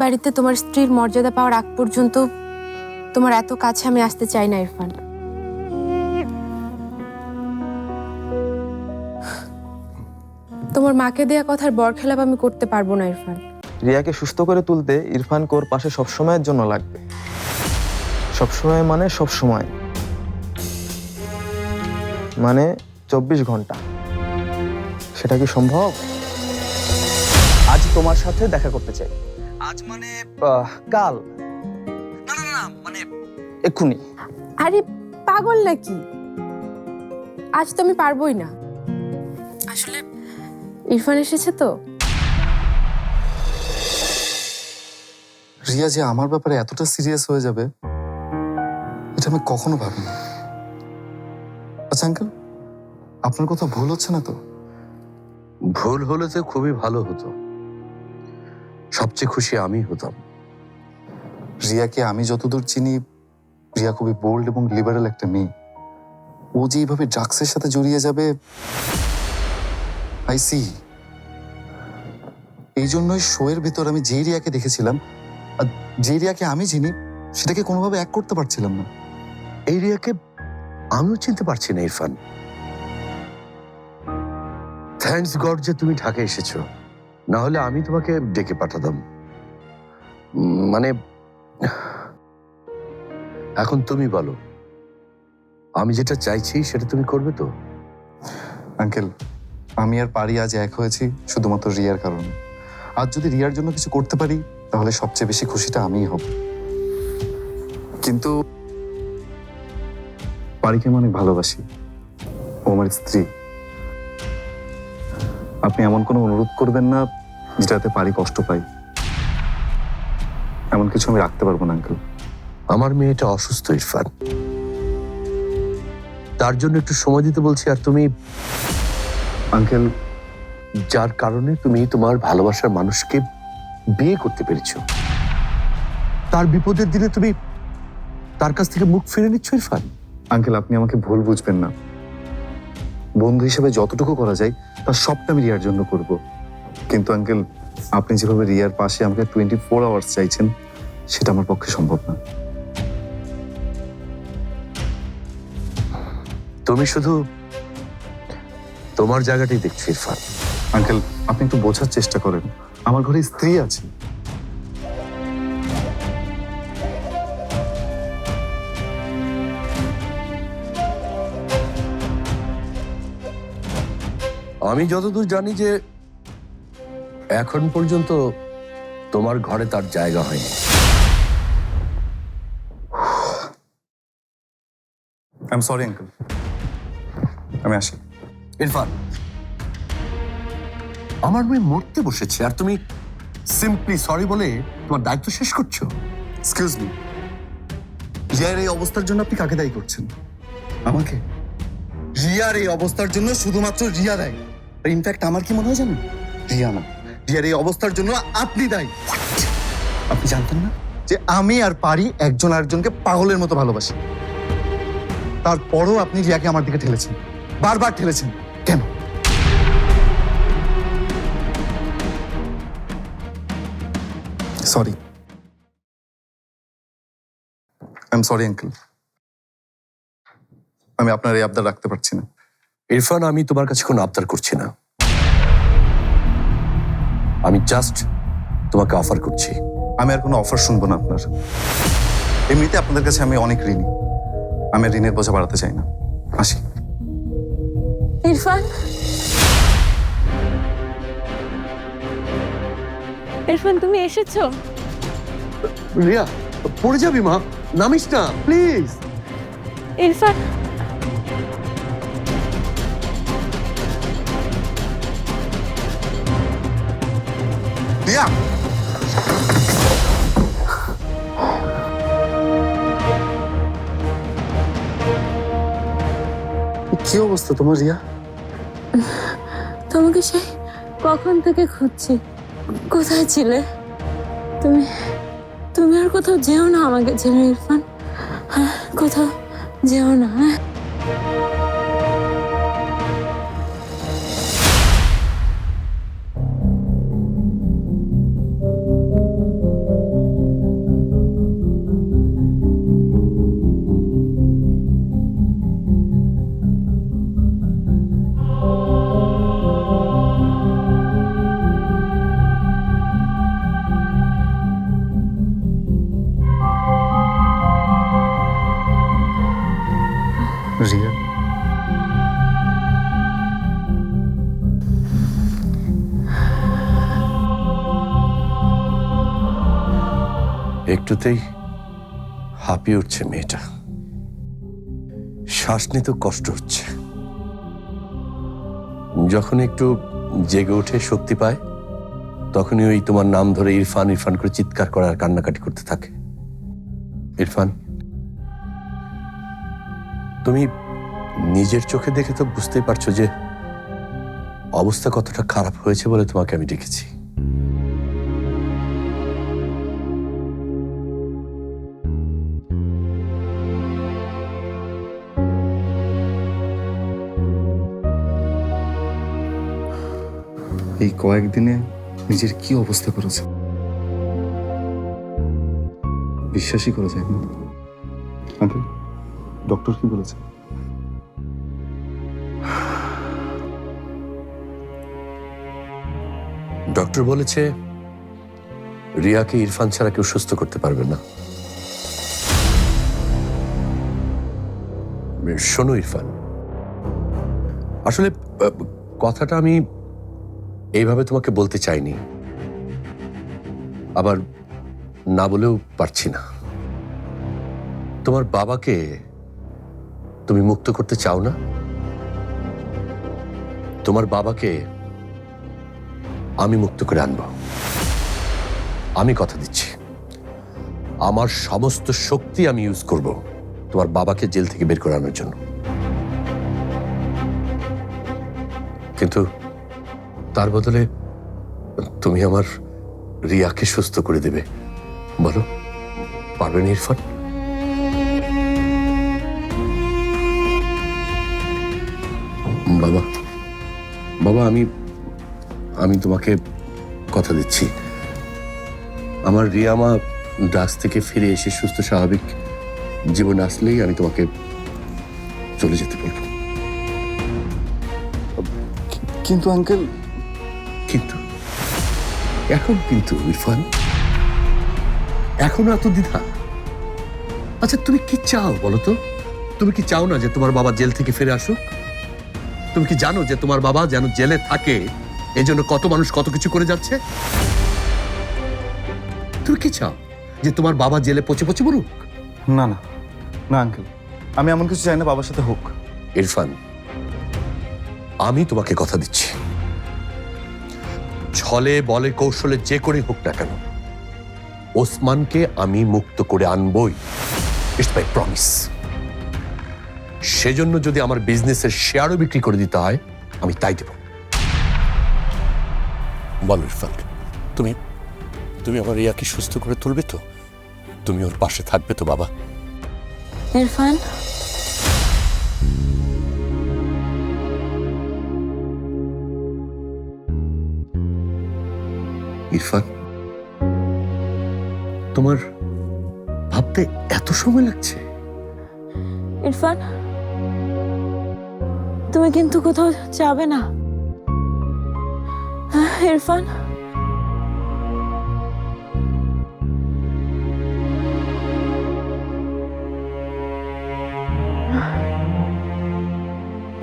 বাড়িতে তোমার স্ত্রীর মর্যাদা পাওয়ার আগ পর্যন্ত তোমার এত কাছে আমি আসতে চাই না, ইরফান। তোমার মাকে দেয়া কথার বরখেলাপ আমি করতে পারব না, ইরফান। রিয়াকে সুস্থ করে তুলতে ইরফান কোর পাশে সবসময়ের জন্য লাগবে। সবসময় মানে সবসময়। মানে চব্বিশ ঘণ্টা। সেটা কি সম্ভব? আজ তোমার সাথে দেখা করতে চাই। আজ মানে কাল। না না না মানে এক্ষুনি। আরে পাগল নাকি? আজ তো আমি পারবোই না। আসলে ইরফান এসেছে তো? রিয়া যে আমার ব্যাপারে এতটা সিরিয়াস হয়ে যাবে এটা আমি কখনো ভাবিনি। আচ্ছা আঙ্কেল আপনার কথা ভুল হচ্ছে না তো? ভুল হলে তো খুবই ভালো হতো। সবচেয়ে খুশি আমি হতাম। রিয়াকে আমি যতদূর চিনি, রিয়া খুবই বোল্ড এবং লিবারেল একটা মেয়ে। ও যে এইভাবে ড্রাগসের সাথে জড়িয়ে যাবে আই সি এই জন্যই শোয়ের ভিতর আমি যে রিয়াকে দেখেছিলাম, আর যে রিয়াকে আমি চিনি, সেটাকে কোনোভাবে এক করতে পারছিলাম না। এই রিয়াকে আমিও চিনতে পারছি না, ইরফান। থ্যাঙ্কস গড যে তুমি ঢাকা এসেছ। না হলে আমি তোমাকে ডেকে পাঠাতাম। মানে এখন তুমি বলো, আমি যেটা চাইছি সেটা তুমি করবে তো? আঙ্কেল, আমি আর পারি আজ এক হয়েছি, শুধুমাত্র রিয়ার কারণে। আজ যদি রিয়ার জন্য কিছু করতে পারি, তাহলে সবচেয়ে বেশি খুশিটা আমিই হব। কিন্তু, পারিকে আমি অনেক ভালোবাসি। ও আমার স্ত্রী। আপনি এমন কোনো অনুরোধ করবেন না যেটাতে পারি কষ্ট পাই। এমন কিছু আমি রাখতে পারব না আঙ্কেল। আমার মেয়েটা অসুস্থ ইরফান। তার জন্য একটু সময় দিতে বলছি আর তুমি আঙ্কেল। যার কারণে তুমি তোমার ভালোবাসার মানুষকে বিয়ে করতে পেরেছ। তার বিপদের দিনে তুমি তার কাছ থেকে মুখ ফিরে নিচ্ছ ইরফান? আঙ্কেল আপনি আমাকে ভুল বুঝবেন না। বন্ধু হিসেবে যতটুকু করা যায় তার সবটা আমি রিয়ার জন্য করব। কিন্তু আঙ্কেল আপনি যেভাবে রিয়ার পাশে আমাকে টোয়েন্টি ফোর আওয়ার্স চাইছেন সেটা আমার পক্ষে সম্ভব না। তুমি শুধু তোমার জায়গাটাই দেখছ ইরফান। আঙ্কেল আপনি একটু বোঝার চেষ্টা করেন। আমার ঘরে স্ত্রী আছে। আমি যতদূর জানি যে এখন পর্যন্ত তোমার ঘরে তার জায়গা হয়নি। আই এম সরি আঙ্কেল আমি আসি। ইরফান আমার মেয়ে মরতে বসেছে আর তুমি সিম্পলি সরি বলে তোমার দায়িত্ব শেষ করছ? এক্সকিউজ মি রিয়ার এই অবস্থার জন্য আপনি কাকে দায়ী করছেন? আমাকে? রিয়ার এই অবস্থার জন্য শুধুমাত্র রিয়া দায়ী। আর ইনফ্যাক্ট আমার কি মনে হয় জানেন? রিয়া রিয়ার এই অবস্থার জন্য আপনি দায়ী। আপনি জানতেন না? যে আমি আর পারি একজন আরেকজনকে পাগলের মতো ভালোবাসি। তারপরও আপনি রিয়াকে আমার দিকে ঠেলেছেন। বারবার ঠেলেছেন। কেন? Sorry I am sorry uncle আমি আপনার এই আবদার রাখতে পারছি না। ইরফান আমি তোমার কাছে কোনো আবদার করছি না। আমি জাস্ট তোমাকে অফার করছি। আমি আর কোনো অফার শুনব না আপনার। এমনিতে আপনাদের কাছে আমি অনেক ঋণী। আমি আর ঋণের বোঝা বাড়াতে চাই না। আসি। ইরফান? ইরফান তুমি এসেছ? রিয়া পড়ে যাবি মা। নামিস না প্লিজ ইরফান কি অবস্থা তোমার রিয়া? তোমাকে সেই কখন থেকে খুঁজছি? কোথায় ছিলে? তুমি তুমি আর কোথাও যেও না আমাকে ছেড়ে ইরফান। হ্যাঁ কোথাও যেও না হ্যাঁ। একটুতেই হাঁপিয়ে উঠছে মেয়েটা। শ্বাস নিতে কষ্ট হচ্ছে। যখন একটু জেগে ওঠে, শক্তি পায়, তখনই ওই তোমার নাম ধরে ইরফান ইরফান করে চিৎকার করার কান্নাকাটি করতে থাকে। ইরফান, তুমি নিজের চোখে দেখে তো বুঝতেই পারছ যে অবস্থা কতটা খারাপ হয়েছে বলে তোমাকে আমি ডেকেছি। কয়েকদিনে নিজের কি অবস্থা করেছে? বিশ্বাসই করা যায় না। আঙ্কেল ডক্টর কি বলেছে? ডক্টর বলেছে রিয়াকে ইরফান ছাড়া কেউ সুস্থ করতে পারবে না। শোনো ইরফান। আসলে কথাটা আমি এইভাবে তোমাকে বলতে চাইনি। আবার না বলেও পারছি না। তোমার বাবাকে তুমি মুক্ত করতে চাও না? তোমার বাবাকে আমি মুক্ত করে আনব। আমি কথা দিচ্ছি। আমার সমস্ত শক্তি আমি ইউজ করব তোমার বাবাকে জেল থেকে বের করে আনার জন্য। কিন্তু তার বদলে তুমি আমার রিয়াকে সুস্থ করে দেবে। বলো পারবেন ইরফান? বাবা বাবা, আমি আমি তোমাকে কথা দিচ্ছি। আমার রিয়া রিয়ামা ডাস থেকে ফিরে এসে সুস্থ, স্বাভাবিক জীবন আসলেই আমি তোমাকে চলে যেতে বলব। কিন্তু আঙ্কেল কিন্তু এখন কিন্তু ইরফান এখনও এত দ্বিধা। আচ্ছা তুমি কি চাও বলো তো? তুমি কি চাও না যে তোমার বাবা জেল থেকে ফিরে আসুক? তুমি কি জানো যে তোমার বাবা যেন জেলে থাকে এই জন্য কত মানুষ কত কিছু করে যাচ্ছে? তুমি কি চাও যে তোমার বাবা জেলে পচে পচে মরুক? না না না আঙ্কেল। আমি এমন কিছু চাই না বাবার সাথে হোক। ইরফান আমি তোমাকে কথা দিচ্ছি। ছলে বলে কৌশলে যে করে হোক না কেন ওসমানকে আমি মুক্ত করে আনবই। ইটস মাই প্রমিস সেজন্য যদি আমার বিজনেসের শেয়ারও বিক্রি করে দিতে হয় আমি তাই দেব। বলো ইরফান তুমি তুমি আমার রিয়াকে সুস্থ করে তুলবে তো? তুমি ওর পাশে থাকবে তো বাবা? ইরফান? ইরফান তোমার ভাবতে এত সময় লাগছে? ইরফান তুমি কিন্তু কোথাও যাবে না। হ্যাঁ, ইরফান?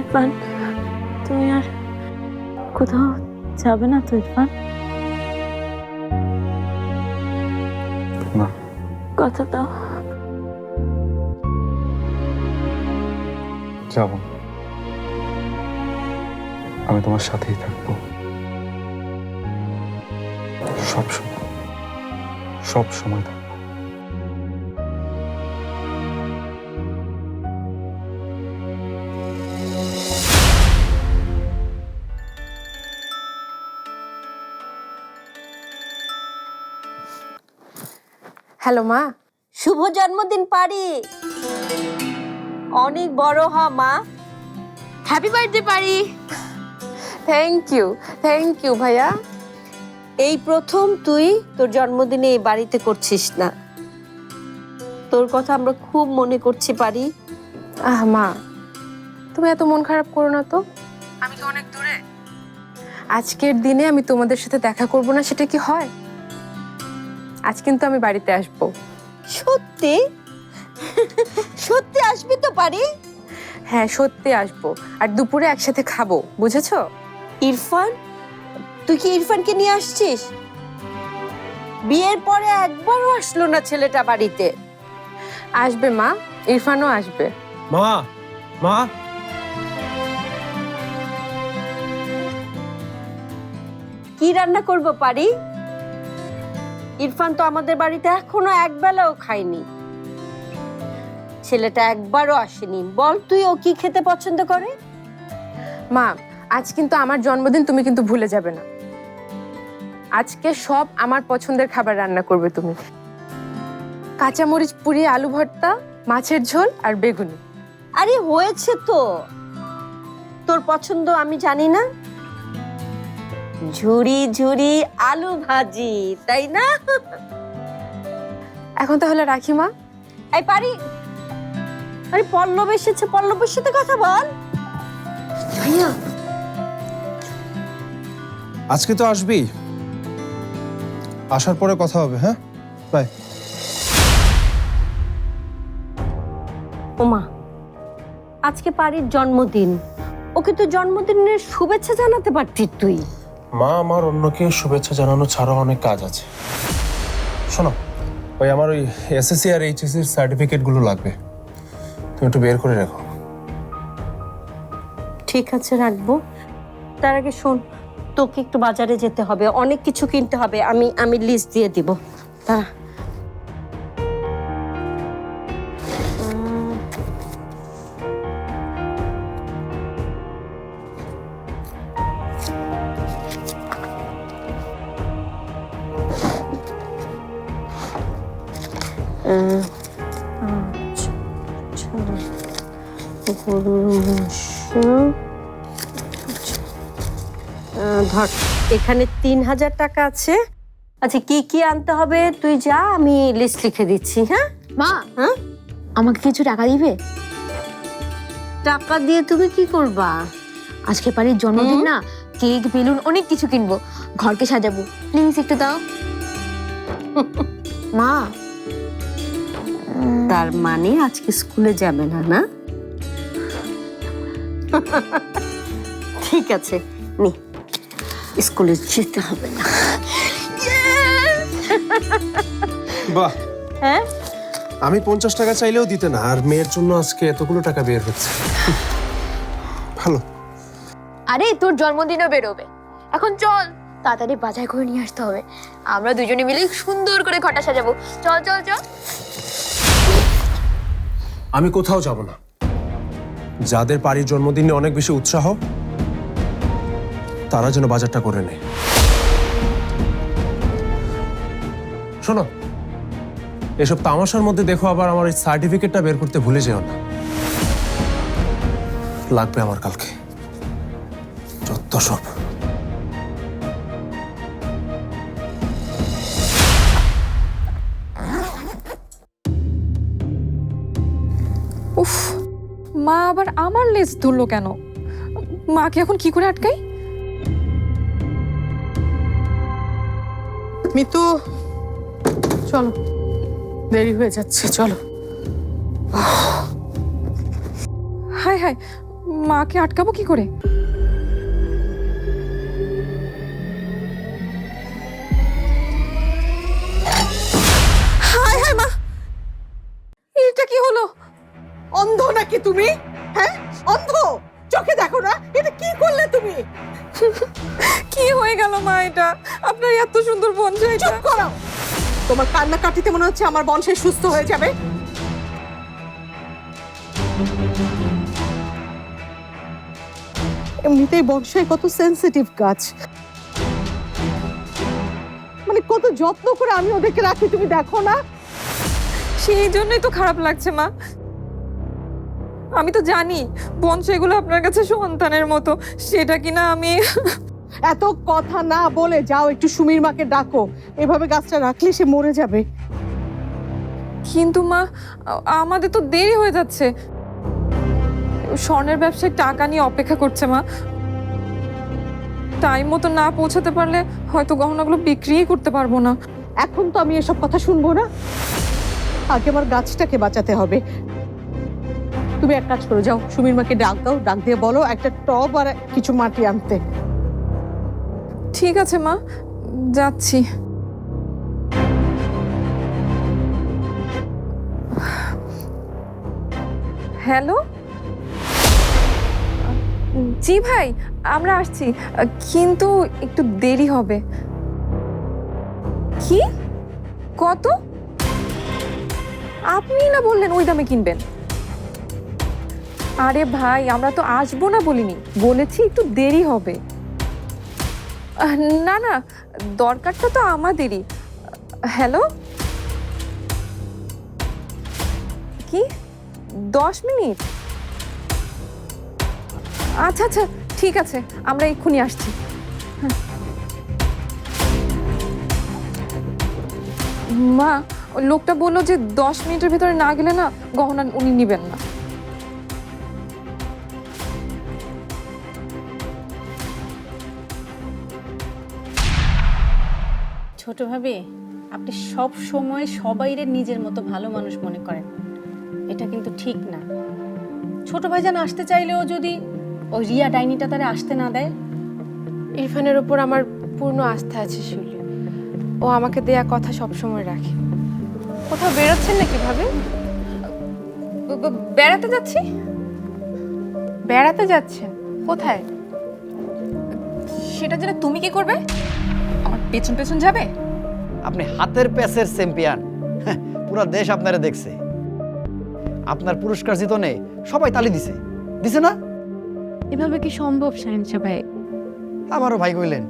ইরফান তুমি আর কোথাও যাবে না তো ইরফান? কথা দাও যাব। আমি তোমার সাথেই থাকব। সব সময়। সব সময় থাকব। হ্যালো মা। শুভ জন্মদিন পারি। অনেক বড় হ মা। হ্যাপি বার্থডে পারি। থ্যাংক ইউ থ্যাংক ইউ ভাইয়া। এই প্রথম তুই তোর জন্মদিনে এই বাড়িতে করছিস না। তোর কথা আমরা খুব মনে করছি পারি। আহ মা তুমি এত মন খারাপ করো না তো। আমি তো অনেক দূরে? আজকের দিনে আমি তোমাদের সাথে দেখা করব না সেটা কি হয়? আজ কিন্তু আমি বাড়িতে আসব। সত্যি? সত্যি আসবি তো পারি? হ্যাঁ সত্যি আসব। আর দুপুরে একসাথে খাব বুঝেছ? ইরফান তুই কি ইরফানকে নিয়ে আসছিস? বিয়ের পরে একবারও আসলো না ছেলেটা বাড়িতে। আসবে মা ইরফানও আসবে। মা মা। কি রান্না করব পারি? ইরফান তো আমাদের বাড়িতে এখনও একবেলাও খায়নি। ছেলেটা একবারও আসেনি। বল তুই ও কি খেতে পছন্দ করে? মা আজ কিন্তু আমার জন্মদিন তুমি কিন্তু ভুলে যাবে না। আজকে সব আমার পছন্দের খাবার রান্না করবে তুমি। কাঁচামরিচ পুরি আলু ভর্তা মাছের ঝোল আর বেগুনি। আরে হয়েছে তো। তোর পছন্দ আমি জানি না। ঝুরি ঝুরি আলু ভাজি তাই না? এখন তাহলে রাখি মা। এই পারি। আরে পল্লব এসেছে পল্লবের সাথে কথা বল। ভাইয়া। আজকে তো আসবি। আসার পরে কথা হবে হ্যাঁ? বাই। ওমা আজকে পারির জন্মদিন। ওকে তো জন্মদিনের শুভেচ্ছা জানাতে পারতিস তুই। মা আমার অন্যকে শুভেচ্ছা জানানো ছাড়াও অনেক কাজ আছে। শোনো, ওই আমার ওই এসএসসি আর এইচএসসি সার্টিফিকেটগুলো লাগবে। তুমি একটু বের করে রাখো। ঠিক আছে, রাখব। তার আগে শোন, তোকে একটু বাজারে যেতে হবে, অনেক কিছু কিনতে হবে, আমি আমি লিস্ট দিয়ে দিব। তা ধর এখানে তিন হাজার টাকা আছে। আচ্ছা কি কি আনতে হবে? তুই যা আমি লিস্ট লিখে দিচ্ছি হ্যাঁ? মা হ্যাঁ? আমাকে কিছু টাকা দিবে? টাকা দিয়ে তুমি কি করবা? আজকে পারির জন্মদিন না কেক বেলুন অনেক কিছু কিনবো। ঘরকে সাজাবো। প্লিজ একটু দাও। মা তার মানে আজকে স্কুলে যাবে না না? ঠিক আছে নি। স্কুলে যেতে হবে না। বাহ। হ্যাঁ? আমি পঞ্চাশ টাকা চাইলেও দিতে না আর মেয়ের জন্য আজকে এতগুলো টাকা বের হচ্ছে। ভালো। আরে তোর জন্মদিনও বেরোবে। এখন চল তাড়াতাড়ি বাজার করে নিয়ে আসতে হবে। আমরা দুজনে মিলে সুন্দর করে ঘরটা সাজাবো। চল চল চল। আমি কোথাও যাব না। যাদের বাড়ির জন্মদিনে অনেক বেশি উৎসাহ তারা যেন বাজারটা করে নেয়। শোনো, এসব তামাশার মধ্যে দেখো আবার আমার এই সার্টিফিকেটটা বের করতে ভুলে যেও না। লাগবে আমার কালকে। যত সব। উফ, মা আবার আমার লেজ ধরলো কেন? মাকে এখন কি করে আটকাই? মিতু। চলো। দেরি হয়ে যাচ্ছে চলো। হায় হায় মাকে আটকাবো কি করে? হায় হায় মা! এটা কি হলো? অন্ধ নাকি তুমি? হ্যাঁ? অন্ধ! চোখে দেখো না এটা কি করলে তুমি? কি হয়ে গেল মা এটা? আপনার এত সুন্দর চুপ করো! তোমার কান্নাকাটিতে মনে হচ্ছে আমার বংশে সুস্থ হয়ে যাবে। এমনিতেই কত সেনসিটিভ গাছ। মানে কত যত্ন করে আমি ওদেরকে রাখি তুমি দেখো না। সেই জন্যই তো খারাপ লাগছে মা। আমি তো জানি বনসাইগুলো আপনার কাছে সন্তানের মতো। সেটা কিনা আমি এত কথা না বলে যাও একটু সুমির মাকে ডাকো। এভাবে গাছটা রাখলে সে মরে যাবে। কিন্তু মা আমাদের তো দেরি হয়ে যাচ্ছে। স্বর্ণের ব্যবসায় টাকা নিয়ে অপেক্ষা করছে মা। টাইম মতো না পৌঁছাতে পারলে হয়তো গহনাগুলো বিক্রিই করতে পারব না। এখন তো আমি এসব কথা শুনব না। আগে আমার গাছটাকে বাঁচাতে হবে। তুমি এক কাজ করো যাও সুমির মাকে ডাক দাও ডাক দিয়ে বলো একটা টব আর কিছু মাটি আনতে। ঠিক আছে, মা। যাচ্ছি। হ্যালো? জি ভাই, আমরা আসছি। কিন্তু একটু দেরি হবে। কি? কত? আপনি না বললেন ওই দামে কিনবেন? আরে ভাই, আমরা তো আসব না বলিনি। বলেছি একটু দেরি হবে। না না, দরকারটা তো আমাদেরই। হ্যালো কি? দশ মিনিট? আচ্ছা আচ্ছা ঠিক আছে, আমরা এক্ষুনি আসছি। মা, লোকটা বলল যে দশ মিনিটের ভেতরে না গেলে না গহনা উনি নেবেন না। ছোট ভাবে আপনি সব সময় সবাইরে নিজের মতো ভালো মানুষ মনে করেন। এটা কিন্তু ঠিক না। ছোট ভাইজান আসতে চাইলেও যদি ওই রিয়া ডাইনিটা তারা আসতে না দেয়। ইরফানের ওপর আমার পূর্ণ আস্থা আছে শিউলি। ও আমাকে দেয়া কথা সবসময় রাখে। কোথাও বেরোচ্ছেন নাকি ভাবে? বেড়াতে যাচ্ছি? বেড়াতে যাচ্ছেন? কোথায়? সেটা জেনে তুমি কি করবে? পেছন পেছন যাবে? আপনি হাতের প্যাসের চ্যাম্পিয়ন। পুরো দেশ আপনারে দেখছে। আপনার পুরস্কার জিতনে সবাই তালি দিছে। দিছে না? এভাবে কি সম্ভব সায়েন্স ভাই? আমারও ভাই কইলেন